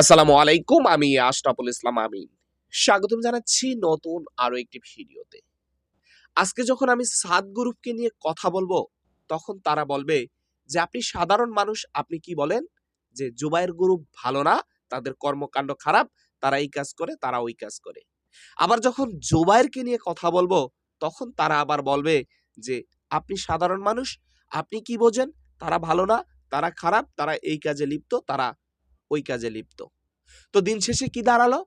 আসসালামু আলাইকুম, আমি আশরাফুল ইসলাম আমিন। স্বাগতম জানাচ্ছি নতুন আরও একটি ভিডিওতে। আজকে যখন আমি সাত গ্রুপকে নিয়ে কথা বলব, তখন তারা বলবে যে, আপনি সাধারণ মানুষ, আপনি কি বলেন? যে, জুবাইর গ্রুপ ভালো না, তাদের কর্মকাণ্ড খারাপ, তারা এই কাজ করে, তারা ওই কাজ করে। আবার যখন জুবাইরকে নিয়ে কথা বলব, তখন তারা আবার বলবে যে, আপনি সাধারণ মানুষ, আপনি কি বোঝেন? তারা ভালো না, তারা খারাপ, তারা এই কাজে লিপ্ত, তারা ওই কাজে লিপ্ত। তো দিন শেষে কি দাঁড়াল?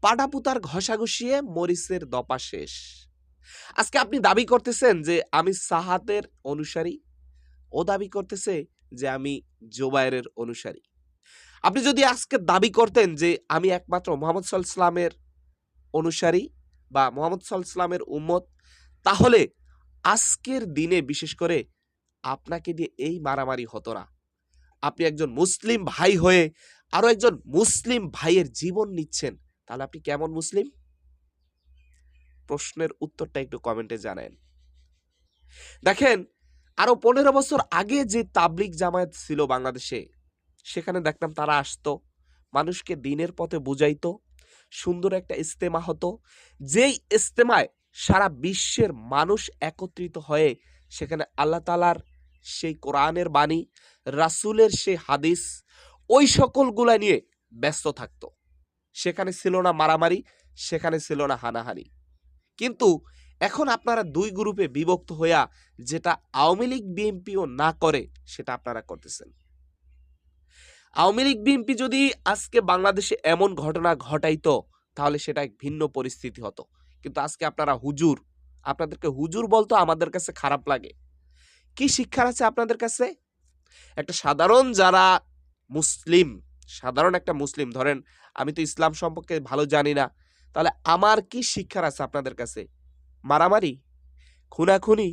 পাটাপুতার ঘষাঘষিয়ে মরিচের দপা শেষ। আজকে আপনি দাবি করতেছেন যে আমি সাহাতের অনুসারী। ও দাবি করতেছে যে আমি জোবায়ের অনুসারী। আপনি যদি আজকে দাবি করতেন যে আমি একমাত্র মোহাম্মদ সাল্লামের অনুসারী বা মোহাম্মদ সাল্লামের উম্মত, তাহলে আজকের দিনে বিশেষ করে আপনাকে দিয়ে এই মারামারি হতো না। আপনি একজন মুসলিম ভাই হয়ে আরও একজন মুসলিম ভাইয়ের জীবন নিচ্ছেন, তাহলে আপনি কেমন মুসলিম? প্রশ্নের উত্তরটা একটু কমেন্টে জানেন। দেখেন, আরও পনেরো বছর আগে যে তাবলিক জামায়াত ছিল বাংলাদেশে, সেখানে দেখতাম তারা আসতো, মানুষকে দিনের পথে বুঝাইতো, সুন্দর একটা ইস্তেমা হতো, যেই ইস্তেমায় সারা বিশ্বের মানুষ একত্রিত হয়ে সেখানে আল্লাহ তালার সেই কোরআনের বাণী, রাসুলের সেই হাদিস, ওই সকলগুলা নিয়ে ব্যস্ত থাকতো। সেখানে ছিল না মারামারি, সেখানে ছিল না হানাহানি। কিন্তু এখন আপনারা দুই গ্রুপে বিভক্ত হইয়া যেটা আওয়ামী লীগ, বিএনপিও না করে, সেটা আপনারা করতেছেন। আওয়ামী লীগ, বিএনপি যদি আজকে বাংলাদেশে এমন ঘটনা ঘটাইতো, তাহলে সেটা এক ভিন্ন পরিস্থিতি হতো। কিন্তু আজকে আপনারা হুজুর, আপনাদেরকে হুজুর বলতো আমাদের কাছে খারাপ লাগে। কি শিক্ষার আছে আপনাদের কাছে? একটা সাধারণ যারা মুসলিম, সাধারণ একটা মুসলিম, ধরেন আমি তো ইসলাম সম্পর্কে ভালো জানি না, তাহলে আমার কি শিক্ষার আছে আপনাদের কাছে? মারামারি, খুনাখুনি,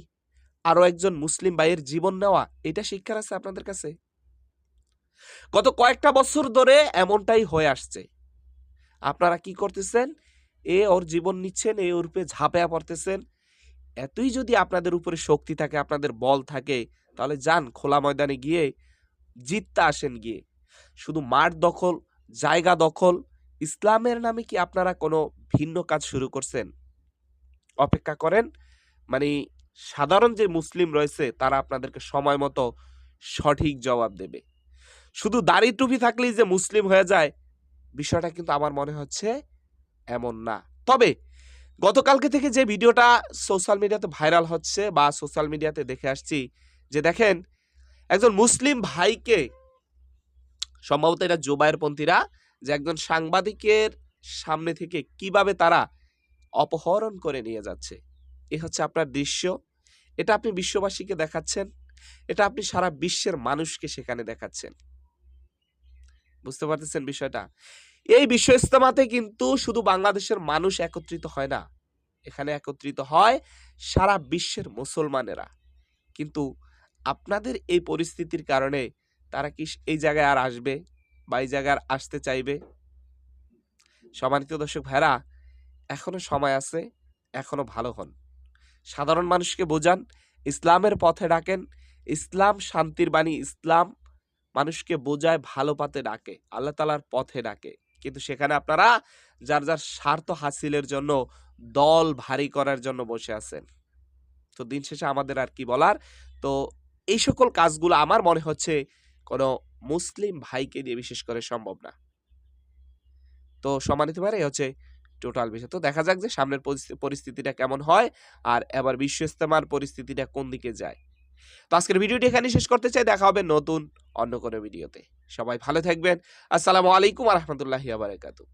আরও একজন মুসলিম ভাইয়ের জীবন নেওয়া, এটা শিক্ষার আছে আপনাদের কাছে? গত কয়েকটা বছর ধরে এমনটাই হয়ে আসছে। আপনারা কি করতেছেন? এ ওর জীবন নিচ্ছেন, এ ওর উপরে ঝাঁপিয়া পড়তেছেন এতই যদি আপনাদের উপরে শক্তি থাকে, আপনাদের বল থাকে, তাহলে যান খোলা ময়দানে গিয়ে জিততে আসেন গিয়ে। শুধু মাঠ দখল, জায়গা দখল, ইসলামের নামে কি আপনারা কোনো ভিন্ন কাজ শুরু করছেন? অপেক্ষা করেন? মানে সাধারণ যে মুসলিম রয়েছে, তারা আপনাদেরকে সময় মতো সঠিক জবাব দেবে। শুধু দাড়ি টুপি থাকলেই যে মুসলিম হয়ে যায়, বিষয়টা কিন্তু আমার মনে হচ্ছে এমন না। তবে গতকালকে থেকে যে ভিডিওটা সোশ্যাল মিডিয়াতে ভাইরাল হচ্ছে বা সোশ্যাল মিডিয়াতে দেখে আসছি, যে দেখেন, একজন মুসলিম ভাইকে, সম্ভবত এটা জোবায়ের পন্থীরা যে একজন সাংবাদিকের সামনে থেকে কীভাবে তারা অপহরণ করে নিয়ে যাচ্ছে, এ হচ্ছে আপনার দৃশ্য। এটা আপনি বিশ্ববাসীকে দেখাচ্ছেন, এটা আপনি সারা বিশ্বের মানুষকে সেখানে দেখাচ্ছেন। বুঝতে পারতেছেন বিষয়টা? এই বিশ্ব ইস্তেমাতে কিন্তু শুধু বাংলাদেশের মানুষ একত্রিত হয় না। এখানে একত্রিত হয় সারা বিশ্বের মুসলমানেরা। কিন্তু আপনাদের এই পরিস্থিতির কারণে তারা কি এই জায়গায় আর আসবে বা এই জায়গায় আর আসতে চাইবে? সম্মানিত দর্শক ভাইরা এখনও সময় আছে, এখনও ভালো হন। সাধারণ মানুষকে বোঝান, ইসলামের পথে ডাকেন, ইসলাম শান্তির বাণী, ইসলাম মানুষকে বোঝায় ভালো পাতে ডাকে, আল্লাহ তালার পথে ডাকে। কিন্তু সেখানে আপনারা যার যার স্বার্থ হাসিলের জন্য, দল ভারী করার জন্য বসে আছেন। তো দিন শেষে আমাদের আর কি বলার? তো এই সকল কাজগুলো আমার মনে হচ্ছে কোনো মুসলিম ভাইকে দিয়ে বিশেষ করে সম্ভব না। তো সম্মানিত পারে হচ্ছে টোটাল বিষয়। তো দেখা যাক যে সামনের পরিস্থিতিটা কেমন হয় আর এবার বিশ্ব ইস্তেমার পরিস্থিতিটা কোন দিকে যায়। তো আজকের ভিডিওটি এখানে শেষ করতে চাই। দেখা হবে নতুন অন্য কোনো ভিডিওতে। সবাই ভালো থাকবেন। আসসালামু আলাইকুম আহমতুল্লাহ আবারকাতু